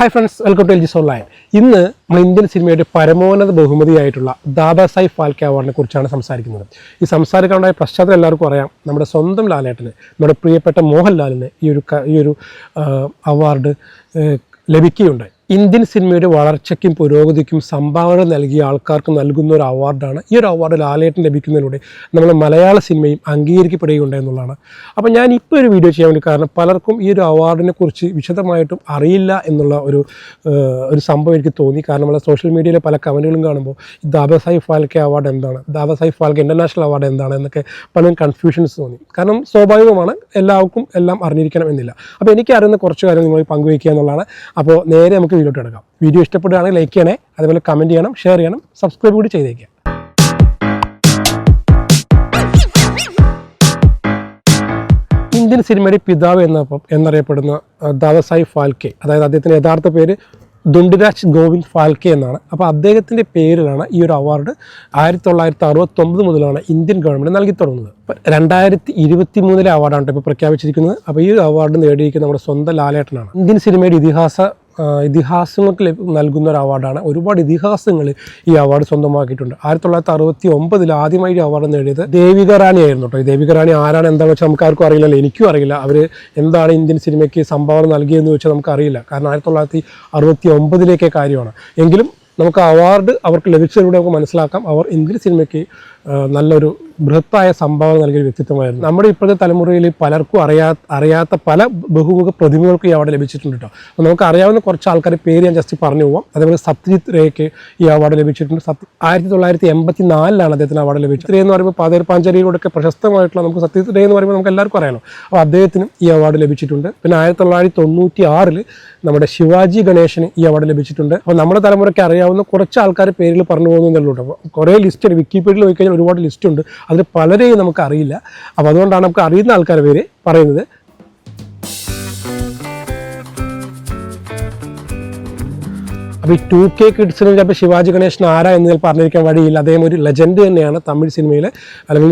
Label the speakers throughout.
Speaker 1: Hi friends welcome to L G സോൺലൈൻ ഇന്ന് നമ്മൾ Indian സിനിമയുടെ പരമോന്നത ബഹുമതിയായിട്ടുള്ള ദാദാസായി ഫാൽക്കെ അവാർഡിനെ കുറിച്ചാണ് സംസാരിക്കുന്നത്. ഈ സംസാരിക്കാനുണ്ടായ പശ്ചാത്തലം എല്ലാവർക്കും അറിയാം. നമ്മുടെ സ്വന്തം ലാലേട്ടന് നമ്മുടെ പ്രിയപ്പെട്ട മോഹൻലാലിന് ഈ ഒരു ഈ ഒരു അവാർഡ് ലഭിക്കുകയുണ്ടായി. ഇന്ത്യൻ സിനിമയുടെ വളർച്ചയ്ക്കും പുരോഗതിക്കും സംഭാവന നൽകിയ ആൾക്കാർക്ക് നൽകുന്ന ഒരു അവാർഡാണ്. ഈ ഒരു അവാർഡ് ലാലേട്ടൻ ലഭിക്കുന്നതിലൂടെ നമ്മൾ മലയാള സിനിമയും അംഗീകരിക്കപ്പെടുകയുണ്ടെന്നുള്ളതാണ് അപ്പോൾ ഞാൻ ഇപ്പോൾ ഒരു വീഡിയോ ചെയ്യാൻ വേണ്ടി കാരണം പലർക്കും ഈ ഒരു അവാർഡിനെ കുറിച്ച് വിശദമായിട്ടും അറിയില്ല എന്നുള്ള ഒരു ഒരു സംഭവം എനിക്ക് തോന്നി. കാരണം നമ്മളെ സോഷ്യൽ മീഡിയയിലെ പല കമന്റുകളും കാണുമ്പോൾ ദാബാസാഹിബ് ഫാൽക്കെ അവാർഡ് എന്താണ് ദാബാസാഹിബ് ഫാൽക്കെ ഇന്റർനാഷണൽ അവാർഡ് എന്താണ് എന്നൊക്കെ പലരും കൺഫ്യൂഷൻസ് തോന്നി. കാരണം സ്വാഭാവികമാണ് എല്ലാവർക്കും എല്ലാം അറിഞ്ഞിരിക്കണം എന്നില്ല. അപ്പോൾ എനിക്ക് അറിയുന്ന കുറച്ച് കാര്യം നിങ്ങൾ പങ്കുവയ്ക്കുക എന്നുള്ളതാണ്. അപ്പോൾ നേരെ നമുക്ക് വീഡിയോട്ട് എടുക്കാം വീഡിയോ ഇഷ്ടപ്പെടുകയാണെങ്കിൽ ലൈക്ക് ചെയ്യണേ അതുപോലെ കമന്റ് ചെയ്യണം ഷെയർ ചെയ്യണം സബ്സ്ക്രൈബ് കൂടി ചെയ്തേക്കുക ഇന്ത്യൻ സിനിമയുടെ പിതാവ് എന്ന എന്നറിയപ്പെടുന്ന ദാദാസായി ഫാൽക്കെ അതായത് അദ്ദേഹത്തിന്റെ യഥാർത്ഥ പേര് ദുണ്ടിരാജ് ഗോവിന്ദ് ഫാൽക്കെ എന്നാണ്. അപ്പോൾ അദ്ദേഹത്തിന്റെ പേരിലാണ് ഈ ഒരു അവാർഡ് ആയിരത്തി തൊള്ളായിരത്തി അറുപത്തൊമ്പത് മുതലാണ് ഇന്ത്യൻ ഗവൺമെന്റ് നൽകി തുടങ്ങുന്നത് അപ്പോൾ രണ്ടായിരത്തി ഇരുപത്തി മൂന്നിലെ അവാർഡാണ് ഇപ്പോൾ പ്രഖ്യാപിച്ചിരിക്കുന്നത്. അപ്പോൾ ഈ അവാർഡ് നേടിയിരിക്കുന്നത് നമ്മുടെ സ്വന്തം ലാലേട്ടനാണ്. ഇന്ത്യൻ സിനിമയുടെ ഇതിഹാസ ഇതിഹാസങ്ങൾക്ക് നൽകുന്ന ഒരു അവാർഡാണ് ഒരുപാട് ഇതിഹാസങ്ങൾ ഈ അവാർഡ് സ്വന്തമാക്കിയിട്ടുണ്ട്. ആയിരത്തി തൊള്ളായിരത്തി അറുപത്തി ഒമ്പതിൽ ആദ്യമായി ഈ അവാർഡ് നേടിയത് ദേവിക റാണി ആയിരുന്നു കേട്ടോ ദേവിക റാണി ആരാണ് എന്താണെന്ന് വെച്ചാൽ നമുക്ക് ആർക്കും എനിക്കും അറിയില്ല. അവർ എന്താണ് ഇന്ത്യൻ സിനിമയ്ക്ക് സംഭാവന നൽകിയെന്ന് വെച്ചാൽ നമുക്കറിയില്ല കാരണം ആയിരത്തി തൊള്ളായിരത്തി അറുപത്തി ഒമ്പതിലേക്കേ കാര്യമാണ്. എങ്കിലും നമുക്ക് അവാർഡ് അവർക്ക് ലഭിച്ചതിലൂടെ നമുക്ക് മനസ്സിലാക്കാം. അവർ ഇന്ത്യൻ സിനിമയ്ക്ക് നല്ലൊരു ബൃഹത്തായ സംഭാവന നൽകിയ വ്യക്തിത്വമായിരുന്നു. നമ്മുടെ ഇപ്പോഴത്തെ തലമുറയിൽ പലർക്കും അറിയാ അറിയാത്ത പല ബഹുമുഖ പ്രതിമകൾക്കും ഈ അവാർഡ് ലഭിച്ചിട്ടുണ്ട് കേട്ടോ അപ്പോൾ നമുക്ക് അറിയാവുന്ന കുറച്ച് ആൾക്കാർ പേര് ഞാൻ ജസ്റ്റ് പറഞ്ഞു പോവാം. അതേപോലെ സത്യജിത് റേക്ക് ഈ അവാർഡ് ലഭിച്ചിട്ടുണ്ട്. സത്യ ആയിരത്തി തൊള്ളായിരത്തി എൺപത്തി നാലിലാണ് അദ്ദേഹത്തിന് അവാർഡ് ലഭിച്ചത്. റേ എന്ന് പറയുമ്പോൾ പാതേർ പാഞ്ചാലിയിലൂടെയൊക്കെ പ്രശസ്തമായിട്ടുള്ള നമുക്ക് സത്യജിത് റേ എന്ന് പറയുമ്പോൾ നമുക്ക് എല്ലാവർക്കും അറിയാലോ. അപ്പോൾ അദ്ദേഹത്തിനും ഈ അവാർഡ് ലഭിച്ചിട്ടുണ്ട്. പിന്നെ ആയിരത്തി തൊള്ളായിരത്തി തൊണ്ണൂറ്റി ആറിൽ നമ്മുടെ ശിവാജി ഗണേശന് ഈ അവാർഡ് ലഭിച്ചിട്ടുണ്ട്. അപ്പോൾ നമ്മുടെ തലമുറയ്ക്ക് അറിയാവുന്ന കുറച്ച് ആൾക്കാർ പേരിൽ പറഞ്ഞു പോകുന്നുള്ളൂ അപ്പോൾ കുറേ ലിസ്റ്റ് വിക്കിപീഡിയയിൽ നോക്കി കഴിഞ്ഞാൽ ഒരുപാട് ലിസ്റ്റ് ഉണ്ട്. അതിൽ പലരെയും നമുക്ക് അറിയില്ല അപ്പോൾ അതുകൊണ്ടാണ് നമുക്ക് അറിയുന്ന ആൾക്കാരുടെ പേര് പറയുന്നത്. അപ്പോൾ ഈ ടു കെ കിഡ്സിന് ചിലപ്പോൾ ശിവാജി ഗണേശൻ ആരാ എന്ന് ചിലപ്പോൾ അറിഞ്ഞിരിക്കാൻ വഴിയില്ല. അദ്ദേഹം ഒരു ലെജൻഡ് തന്നെയാണ് തമിഴ് സിനിമയിൽ അല്ലെങ്കിൽ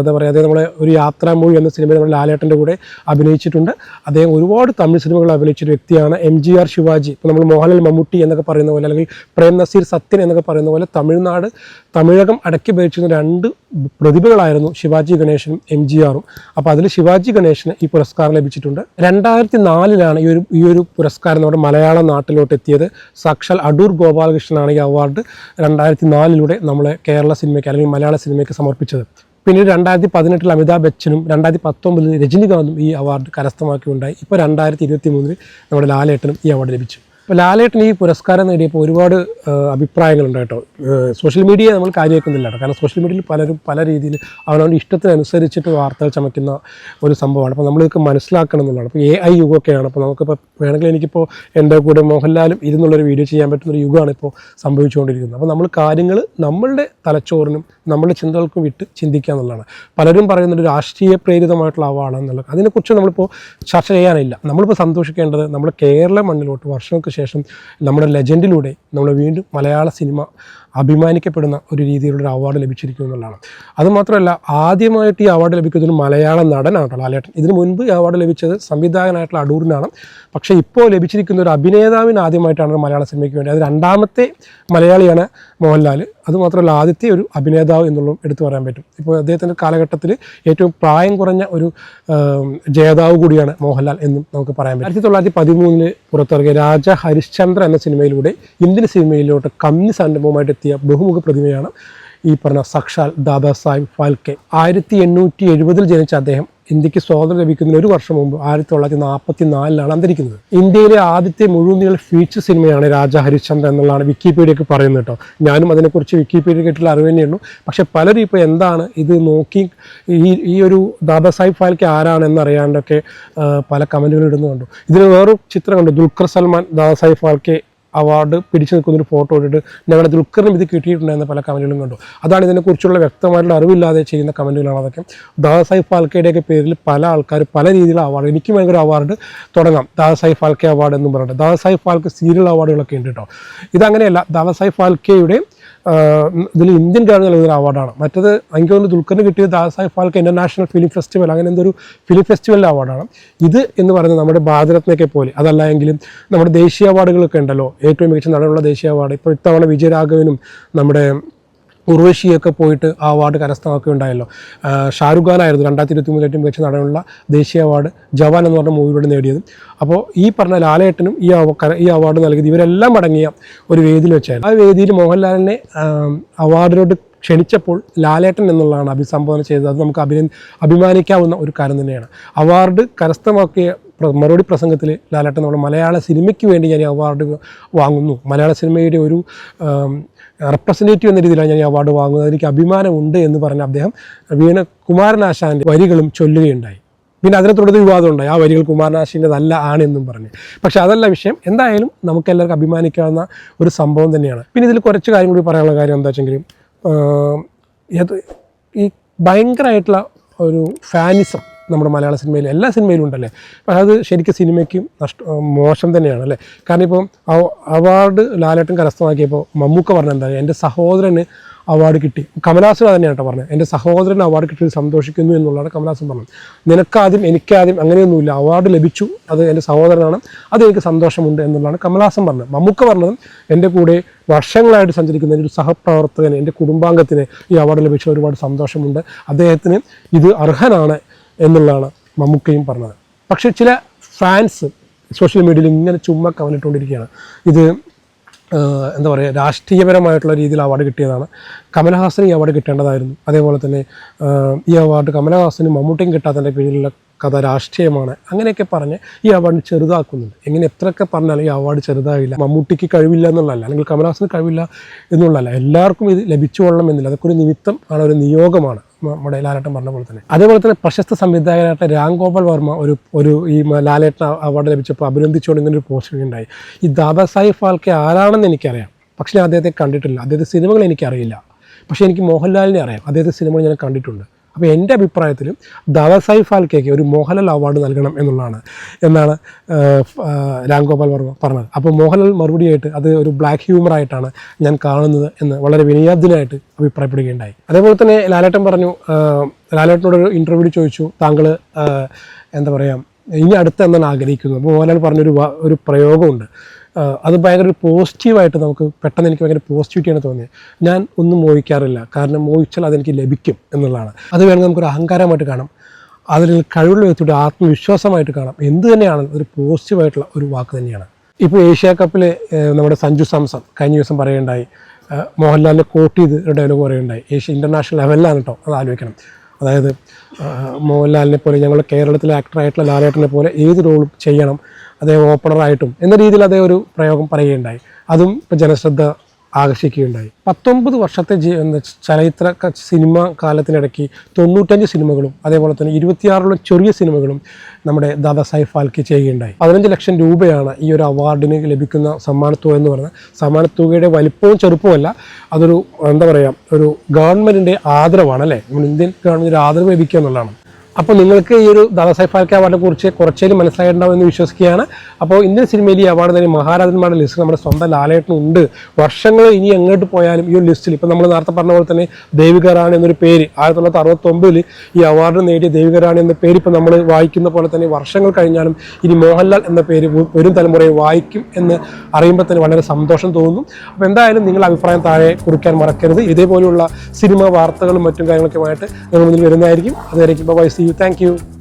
Speaker 1: എന്താ പറയുക അദ്ദേഹം നമ്മളെ ഒരു യാത്രാ മൂവി എന്ന സിനിമയിൽ നമ്മൾ ലാലേട്ടന്റെ കൂടെ അഭിനയിച്ചിട്ടുണ്ട്. അദ്ദേഹം ഒരുപാട് തമിഴ് സിനിമകൾ അഭിനയിച്ചൊരു വ്യക്തിയാണ്. M G R Sivaji. ഇപ്പോൾ നമ്മൾ മോഹൻലാൽ മമ്മൂട്ടി എന്നൊക്കെ പറയുന്ന പോലെ അല്ലെങ്കിൽ പ്രേം നസീർ സത്യൻ എന്നൊക്കെ പറയുന്ന പോലെ തമിഴ്നാട് തമിഴകം അടക്കി ഭരിച്ചിരുന്ന രണ്ട് പ്രതിഭകളായിരുന്നു ശിവാജി ഗണേശനും എം ജി ആറും. അപ്പോൾ അതിൽ ശിവാജി ഗണേശന് ഈ പുരസ്കാരം ലഭിച്ചിട്ടുണ്ട്. രണ്ടായിരത്തി നാലിലാണ് ഈ ഒരു ഈ ഒരു പുരസ്കാരം നമ്മുടെ മലയാള നാട്ടിലോട്ട് എത്തിയത്. സാക്ഷാൽ അടൂർ ഗോപാലകൃഷ്ണനാണ് ഈ അവാർഡ് രണ്ടായിരത്തി നാലിലൂടെ നമ്മളെ കേരള സിനിമയ്ക്ക് അല്ലെങ്കിൽ മലയാള സിനിമയ്ക്ക് സമർപ്പിച്ചത്. പിന്നീട് രണ്ടായിരത്തി പതിനെട്ടിൽ അമിതാഭ് ബച്ചനും രണ്ടായിരത്തി പത്തൊമ്പതിൽ രജനികാന്തും ഈ അവാർഡ് കരസ്ഥമാക്കിയുണ്ടായി. ഇപ്പോൾ രണ്ടായിരത്തി ഇരുപത്തി മൂന്നിൽ നമ്മുടെ ലാലേട്ടനും ഈ അവാർഡ് ലഭിച്ചു. അപ്പോൾ ലാലേട്ടൻ ഈ പുരസ്കാരം നേടിയപ്പോൾ ഒരുപാട് അഭിപ്രായങ്ങളുണ്ട് കേട്ടോ. സോഷ്യൽ മീഡിയ നമ്മൾ കാര്യമാക്കുന്നില്ല കേട്ടോ. കാരണം സോഷ്യൽ മീഡിയയിൽ പലരും പല രീതിയിൽ അവനവന്റെ ഇഷ്ടത്തിനനുസരിച്ചിട്ട് വാർത്തകൾ ചമയ്ക്കുന്ന ഒരു സംഭവമാണ്. അപ്പോൾ നമ്മളിതൊക്കെ മനസ്സിലാക്കണം എന്നുള്ളതാണ്. അപ്പോൾ എ ഐ യുഗമൊക്കെയാണ്. അപ്പോൾ നമുക്കിപ്പോൾ വേണമെങ്കിൽ എനിക്കിപ്പോൾ എന്റെ കൂടെ മോഹൻലാലും ഇരുന്നുള്ളൊരു വീഡിയോ ചെയ്യാൻ പറ്റുന്നൊരു യുഗമാണ് ഇപ്പോൾ സംഭവിച്ചുകൊണ്ടിരിക്കുന്നത്. അപ്പോൾ നമ്മൾ കാര്യങ്ങൾ നമ്മളുടെ തലച്ചോറിനും നമ്മളുടെ ചിന്തകൾക്കും വിട്ട് ചിന്തിക്കുക എന്നുള്ളതാണ്. പലരും പറയുന്നത് രാഷ്ട്രീയ പ്രേരിതമായിട്ടുള്ള അവാർഡ് എന്നുള്ളത്. അതിനെക്കുറിച്ച് നമ്മളിപ്പോൾ ചർച്ച ചെയ്യാനില്ല. നമ്മളിപ്പോൾ സന്തോഷിക്കേണ്ടത് നമ്മൾ കേരള മണ്ണിലോട്ട് വർഷങ്ങൾക്ക് ശേഷം നമ്മുടെ ലെജൻഡിലൂടെ നമ്മൾ വീണ്ടും മലയാള സിനിമ അഭിമാനിക്കപ്പെടുന്ന ഒരു രീതിയിലുള്ള ഒരു അവാർഡ് ലഭിച്ചിരിക്കും എന്നുള്ളതാണ് അതുമാത്രമല്ല ആദ്യമായിട്ട് ഈ അവാർഡ് ലഭിക്കുന്നത് ഒരു മലയാള നടനാണ് ലാലേട്ടൻ. ഇതിനു മുൻപ് ഈ അവാർഡ് ലഭിച്ചത് സംവിധായകനായിട്ടുള്ള അടൂരിനാണ്. പക്ഷേ ഇപ്പോൾ ലഭിച്ചിരിക്കുന്ന ഒരു അഭിനേതാവിന് ആദ്യമായിട്ടാണ് മലയാള സിനിമയ്ക്ക് വേണ്ടി. അത് രണ്ടാമത്തെ മലയാളിയാണ് മോഹൻലാൽ അതുമാത്രമല്ല ആദ്യത്തെ ഒരു അഭിനേതാവ് എന്നുള്ളതും എടുത്തു പറയാൻ പറ്റും. ഇപ്പോൾ അദ്ദേഹത്തിന്റെ കാലഘട്ടത്തിൽ ഏറ്റവും പ്രായം കുറഞ്ഞ ഒരു ജേതാവ് കൂടിയാണ് മോഹൻലാൽ എന്നും നമുക്ക് പറയാൻ പറ്റും. ആയിരത്തി തൊള്ളായിരത്തി പതിമൂന്നിൽ പുറത്തിറങ്ങിയ രാജ ഹരിശ്ചന്ദ്ര എന്ന സിനിമയിലൂടെ ഇന്ത്യൻ സിനിമയിലോട്ട് കമ്മി സംരംഭവുമായിട്ട് എത്തിയ ബഹുമുഖ പ്രതിമയാണ് ഈ പറഞ്ഞ സാക്ഷാൽ ദാദാ സാഹിബ് ഫാൽക്കെ. ആയിരത്തി എണ്ണൂറ്റി എഴുപതിൽ ജനിച്ച അദ്ദേഹം ഇന്ത്യയ്ക്ക് സ്വാതന്ത്ര്യം ലഭിക്കുന്നതിന് ഒരു വർഷം മുമ്പ് ആയിരത്തി തൊള്ളായിരത്തി നാൽപ്പത്തി നാലിലാണ് അന്തരിക്കുന്നത് ഇന്ത്യയിലെ ആദ്യത്തെ മുഴുവൻ നീള ഫീച്ചർ സിനിമയാണ് രാജ ഹരിശ്ചന്ദ്ര എന്നുള്ളതാണ് വിക്കിപീഡിയക്ക് പറയുന്നത് കേട്ടോ. ഞാനും അതിനെക്കുറിച്ച് വിക്കിപീഡിയ കേട്ടുള്ള അറിവ് തന്നെയുള്ളൂ. പക്ഷെ പലരും ഇപ്പോൾ എന്താണ് ഇത് നോക്കി ഈ ഈ ഒരു ദാദാ സാഹിബ് ഫാൽക്കെ ആരാണെന്ന് പല കമന്റുകൾ ഇടുന്നുണ്ട്. ഇതിന് വേറൊരു ചിത്രം കണ്ടു. ദുൽഖർ സൽമാൻ ദാദാ സാഹിബ് ഫാൽക്കെ അവാർഡ് പിടിച്ചു നിൽക്കുന്ന ഒരു ഫോട്ടോ ഇട്ടിട്ട് ഞങ്ങളുടെ ദുൽഖറിനും ഇത് കിട്ടിയിട്ടുണ്ടായിരുന്ന പല കമന്റുകളും കണ്ടു. അതാണ് ഇതിനെക്കുറിച്ചുള്ള വ്യക്തമായിട്ടുള്ള അറിവില്ലാതെ ചെയ്യുന്ന കമന്റുകളാണ് അതൊക്കെ. ദാദാസാഹിബ് ഫാൽക്കെയുടെയൊക്കെ പേരിൽ പല ആൾക്കാർ പല രീതിയിലുള്ള അവാർഡ് എനിക്ക് ഭയങ്കര അവാർഡ് തുടങ്ങാം. ദാദാസാഹിബ് ഫാൽക്കെ അവാർഡ് എന്നും പറഞ്ഞിട്ട്. ദാദാസാഹിബ് ഫാൽക്കെ സീരിയൽ അവാർഡുകളൊക്കെ ഉണ്ട് കേട്ടോ ഇതങ്ങനെയല്ല. ദാദാസാഹിബ് ഫാൽക്കെയുടെ ഇതിൽ ഇന്ത്യൻ ഗവൺമെന്റ് നൽകുന്ന ഒരു അവാർഡാണ് മറ്റത് എനിക്ക് തോന്നുന്നു ദുൽഖറിന് കിട്ടിയത് ദാസായി ഫാൽക്ക് ഇന്റർനാഷണൽ ഫിലിം ഫെസ്റ്റിവൽ അങ്ങനെ എന്തൊരു ഫിലിം ഫെസ്റ്റിവലിന്റെ അവാർഡാണ് ഇത് എന്ന് പറയുന്നത് നമ്മുടെ ഭാരതരത്നയൊക്കെ പോലെ അതല്ല എങ്കിലും നമ്മുടെ ദേശീയ അവാർഡുകളൊക്കെ ഉണ്ടല്ലോ. ഏറ്റവും മികച്ച നടനുള്ള ദേശീയ അവാർഡ് ഇപ്പോൾ ഇത്തവണ വിജയരാഘവനും നമ്മുടെ ഉർവശിയൊക്കെ പോയിട്ട് ആ അവാർഡ് കരസ്ഥമാക്കി ഉണ്ടായല്ലോ. ഷാറുഖ് ഖാനായിരുന്നു രണ്ടായിരത്തി ഇരുപത്തി മൂന്നിൽ ഏറ്റവും മികച്ച നടനുള്ള ദേശീയ അവാർഡ് ജവാൻ എന്ന് പറഞ്ഞ മൂവിയിലൂടെ നേടിയത്. അപ്പോൾ ഈ പറഞ്ഞ ലാലേട്ടനും ഈ ഈ അവാർഡ് നൽകിയത് ഇവരെല്ലാം അടങ്ങിയ ഒരു വേദിയിൽ വെച്ചായിരുന്നു. ആ വേദിയിൽ മോഹൻലാലിനെ അവാർഡിലോട്ട് ക്ഷണിച്ചപ്പോൾ ലാലേട്ടൻ എന്നുള്ളതാണ് അഭിസംബോധന ചെയ്തത്. അത് നമുക്ക് അഭിന അഭിമാനിക്കാവുന്ന ഒരു കാര്യം തന്നെയാണ്. അവാർഡ് കരസ്ഥമാക്കിയ മറുപടി പ്രസംഗത്തിൽ ലാലേട്ടൻ നമ്മൾ മലയാള സിനിമയ്ക്ക് വേണ്ടി ഞാൻ ഈ അവാർഡ് വാങ്ങുന്നു. മലയാള സിനിമയുടെ ഒരു റെപ്രസെന്റേറ്റീവ് എന്ന രീതിയിലാണ് ഞാൻ ഈ അവാർഡ് വാങ്ങുന്നത്. എനിക്ക് അഭിമാനമുണ്ട് എന്ന് പറഞ്ഞ അദ്ദേഹം വീണ കുമാരനാശാന്റെ വരികളും ചൊല്ലുകയുണ്ടായി. പിന്നെ അതിനെ തുടർന്ന് വിവാദമുണ്ടായി. ആ വരികൾ കുമാരനാശിന്റെതല്ല ആണെന്നും പറഞ്ഞ്. പക്ഷേ അതല്ല വിഷയം. എന്തായാലും നമുക്ക് എല്ലാവർക്കും അഭിമാനിക്കാവുന്ന ഒരു സംഭവം തന്നെയാണ്. പിന്നെ ഇതിൽ കുറച്ച് കാര്യം കൂടി പറയാനുള്ള കാര്യം എന്താ വെച്ചെങ്കിലും ഈ ഭയങ്കരമായിട്ടുള്ള ഒരു ഫാനിസം നമ്മുടെ മലയാള സിനിമയിൽ എല്ലാ സിനിമയിലും ഉണ്ടല്ലേ? പക്ഷേ അത് ശരിക്കും സിനിമയ്ക്കും നഷ്ട മോശം തന്നെയാണ് അല്ലേ? കാരണം ഇപ്പം അവാർഡ് ലാലേട്ടൻ കരസ്ഥമാക്കിയപ്പോൾ മമ്മൂക്ക പറഞ്ഞ എന്താ? എന്റെ സഹോദരന് അവാർഡ് കിട്ടി. കമലാസൻ തന്നെയാണ് കേട്ടോ പറഞ്ഞത്. എന്റെ സഹോദരൻ അവാർഡ് കിട്ടി സന്തോഷിക്കുന്നു എന്നുള്ളതാണ് കമലാസൻ പറഞ്ഞത്. നിനക്കാദ്യം എനിക്കാദ്യം അങ്ങനെയൊന്നുമില്ല. അവാർഡ് ലഭിച്ചു. അത് എന്റെ സഹോദരനാണ്. അത് എനിക്ക് സന്തോഷമുണ്ട് എന്നുള്ളതാണ് കമലാസൻ പറഞ്ഞത്. മമ്മൂക്ക പറഞ്ഞതും എന്റെ കൂടെ വർഷങ്ങളായിട്ട് സഞ്ചരിക്കുന്ന എന്റെ ഒരു സഹപ്രവർത്തകന് എന്റെ കുടുംബാംഗത്തിന് ഈ അവാർഡ് ലഭിച്ച ഒരുപാട് സന്തോഷമുണ്ട്. അദ്ദേഹത്തിന് ഇത് അർഹനാണ് എന്നുള്ളതാണ് മമ്മൂക്കയും പറഞ്ഞത്. പക്ഷേ ചില ഫാൻസ് സോഷ്യൽ മീഡിയയിൽ ഇങ്ങനെ ചുമ്മാ കവനിട്ടുകൊണ്ടിരിക്കുകയാണ് ഇത് എന്താ പറയുക രാഷ്ട്രീയപരമായിട്ടുള്ള രീതിയിൽ അവാർഡ് കിട്ടിയതാണ്. കമലഹാസന് ഈ അവാർഡ് കിട്ടേണ്ടതായിരുന്നു. അതേപോലെ തന്നെ ഈ അവാർഡ് കമലഹാസനും മമ്മൂട്ടിയും കിട്ടാത്തതിന്റെ പേരിലുള്ള കഥ രാഷ്ട്രീയമാണ്. അങ്ങനെയൊക്കെ പറഞ്ഞ് ഈ അവാർഡ് ചെറുതാക്കുന്നുണ്ട്. എങ്ങനെ എത്രയൊക്കെ പറഞ്ഞാലും ഈ അവാർഡ് ചെറുതായില്ല മമ്മൂട്ടിക്ക് കഴിവില്ല എന്നുള്ളതല്ല അല്ലെങ്കിൽ കമലഹാസന് കഴിവില്ല എന്നുള്ളതല്ല. എല്ലാവർക്കും ഇത് ലഭിച്ചു കൊള്ളണം എന്നില്ല അതൊക്കെ ഒരു നിമിത്തം ആണ് ഒരു നിയോഗമാണ്. നമ്മുടെ ലാലേട്ടൻ പറഞ്ഞ പോലെ തന്നെ. അതേപോലെ തന്നെ പ്രശസ്ത സംവിധായകനായിട്ട് രാം ഗോപാൽ വർമ്മ ഒരു ഒരു ഈ ലാലേട്ടൻ അവാർഡ് ലഭിച്ചപ്പോൾ അഭിനന്ദിച്ചുകൊണ്ട് ഇങ്ങനെ ഒരു പോസ്റ്റ് ഉണ്ടായി ഈ ദാദാസാഹിബ് ഫാൽക്കെ ആരാണെന്ന് എനിക്കറിയാം. പക്ഷേ ഞാൻ അദ്ദേഹത്തെ കണ്ടിട്ടില്ല. അദ്ദേഹത്തെ സിനിമകൾ എനിക്കറിയില്ല. പക്ഷേ എനിക്ക് മോഹൻലാലിനെ അറിയാം. അദ്ദേഹത്തെ സിനിമകൾ ഞാൻ കണ്ടിട്ടുണ്ട്. അപ്പോൾ എന്റെ അഭിപ്രായത്തിൽ ദാദാസായി ഫാൽക്കേക്ക് ഒരു മോഹൻലാൽ അവാർഡ് നൽകണം എന്നുള്ളതാണ്. എന്നാണ് രാംഗോപാൽ വർമ്മ പറഞ്ഞത്. അപ്പോൾ മോഹൻലാൽ മറുപടിയായിട്ട് അത് ഒരു ബ്ലാക്ക് ഹ്യൂമറായിട്ടാണ് ഞാൻ കാണുന്നത് എന്ന് വളരെ വിനയാദ്യനായിട്ട് അഭിപ്രായപ്പെടുകയുണ്ടായി. അതേപോലെ തന്നെ ലാലേട്ടൻ പറഞ്ഞു ലാലേട്ടനോട് ഒരു ഇന്റർവ്യൂ ചോദിച്ചു താങ്കൾ എന്താ പറയുക ഇനി അടുത്ത് എന്നാണ് ആഗ്രഹിക്കുന്നത് അപ്പോൾ മോഹൻലാൽ പറഞ്ഞൊരു ഒരു പ്രയോഗമുണ്ട്. അത് ഭയങ്കര ഒരു പോസിറ്റീവായിട്ട് നമുക്ക് പെട്ടെന്ന് എനിക്ക് ഭയങ്കര പോസിറ്റിവിറ്റിയാണ് തോന്നിയത് ഞാൻ ഒന്നും മോഹിക്കാറില്ല. കാരണം മോഹിച്ചാൽ അതെനിക്ക് ലഭിക്കും എന്നുള്ളതാണ്. അത് വേണമെങ്കിൽ നമുക്കൊരു അഹങ്കാരമായിട്ട് കാണാം. അതിൽ കഴിവുള്ള വ്യക്തിയുടെ ആത്മവിശ്വാസമായിട്ട് കാണാം. എന്ത് തന്നെയാണ് ഒരു പോസിറ്റീവായിട്ടുള്ള ഒരു വാക്ക് തന്നെയാണ്. ഇപ്പോൾ ഏഷ്യ കപ്പിൽ നമ്മുടെ സഞ്ജു സാംസൺ കഴിഞ്ഞ ദിവസം പറയുണ്ടായി മോഹൻലാലിനെ കോട്ട് ചെയ്ത് ഒരു ഡയലോഗ് പറയുണ്ടായി ഏഷ്യ ഇന്റർനാഷണൽ ലെവലിലാണ് കേട്ടോ അത് ആലോചിക്കണം. അതായത് മോഹൻലാലിനെ പോലെ ഞങ്ങൾ കേരളത്തിലെ ആക്ടറായിട്ടുള്ള ലാലേട്ടനെ പോലെ ഏത് റോളും ചെയ്യണം? അദ്ദേഹം ഓപ്പണറായിട്ടും എന്ന രീതിയിൽ അദ്ദേഹം ഒരു പ്രയോഗം പറയുകയുണ്ടായി. അതും ഇപ്പം ജനശ്രദ്ധ ആകർഷിക്കുകയുണ്ടായി. പത്തൊമ്പത് വർഷത്തെ ജീ ചലച്ചിത്ര സിനിമ കാലത്തിനിടയ്ക്ക് തൊണ്ണൂറ്റഞ്ച് സിനിമകളും അതേപോലെ തന്നെ ഇരുപത്തിയാറോളം ചെറിയ സിനിമകളും നമ്മുടെ ദാദാ സാഹിബ് ഫാൽക്കെ ചെയ്യുകയുണ്ടായി. പതിനഞ്ച് ലക്ഷം രൂപയാണ് ഈ ഒരു അവാർഡിന് ലഭിക്കുന്ന സമ്മാനത്തുക എന്ന് പറയുന്നത്. സമ്മാനത്തുകയുടെ വലിപ്പവും ചെറുപ്പമല്ല അതൊരു എന്താ പറയുക ഒരു ഗവൺമെന്റിന്റെ ആദരവാണ് അല്ലേ? നമ്മൾ ഇന്ത്യൻ ഗവൺമെന്റിന്റെ ആദരവ് ലഭിക്കുക എന്നുള്ളതാണ്. അപ്പോൾ നിങ്ങൾക്ക് ഈ ഒരു ദാദാസാഹിബ് ഫാൽക്കെ അവാർഡിനെ കുറിച്ച് കുറച്ചേലും മനസ്സിലായിട്ടുണ്ടാവും എന്ന് വിശ്വസിക്കുകയാണ്. അപ്പോൾ ഇന്ത്യൻ സിനിമയിൽ ഈ അവാർഡ് തന്നെ മഹാരാജന്മാരുടെ ലിസ്റ്റ് നമ്മുടെ സ്വന്തം ലാലേട്ടനുണ്ട്. വർഷങ്ങൾ ഇനി എങ്ങോട്ട് പോയാലും ഈ ഒരു ലിസ്റ്റിൽ ഇപ്പോൾ നമ്മൾ നേരത്തെ പറഞ്ഞ പോലെ തന്നെ ദേവിക റാണി എന്നൊരു പേര് ആയിരത്തി തൊള്ളായിരത്തി അറുപത്തൊമ്പതിൽ ഈ അവാർഡ് നേടിയ ദേവിക റാണി എന്ന പേര് ഇപ്പോൾ നമ്മൾ വായിക്കുന്ന പോലെ തന്നെ വർഷങ്ങൾ കഴിഞ്ഞാലും ഇനി മോഹൻലാൽ എന്ന പേര് വരും തലമുറയെ വായിക്കും എന്ന് അറിയുമ്പോൾ തന്നെ വളരെ സന്തോഷം തോന്നും. അപ്പോൾ എന്തായാലും നിങ്ങൾ അഭിപ്രായം താഴെ കുറിക്കാൻ മറക്കരുത്. ഇതേപോലെയുള്ള സിനിമ വാർത്തകളും മറ്റും കാര്യങ്ങളൊക്കെ ആയിട്ട് നിങ്ങൾ മുന്നിൽ വരുന്നതായിരിക്കും. അതുവരെയ്ക്കും bye see you. Thank you.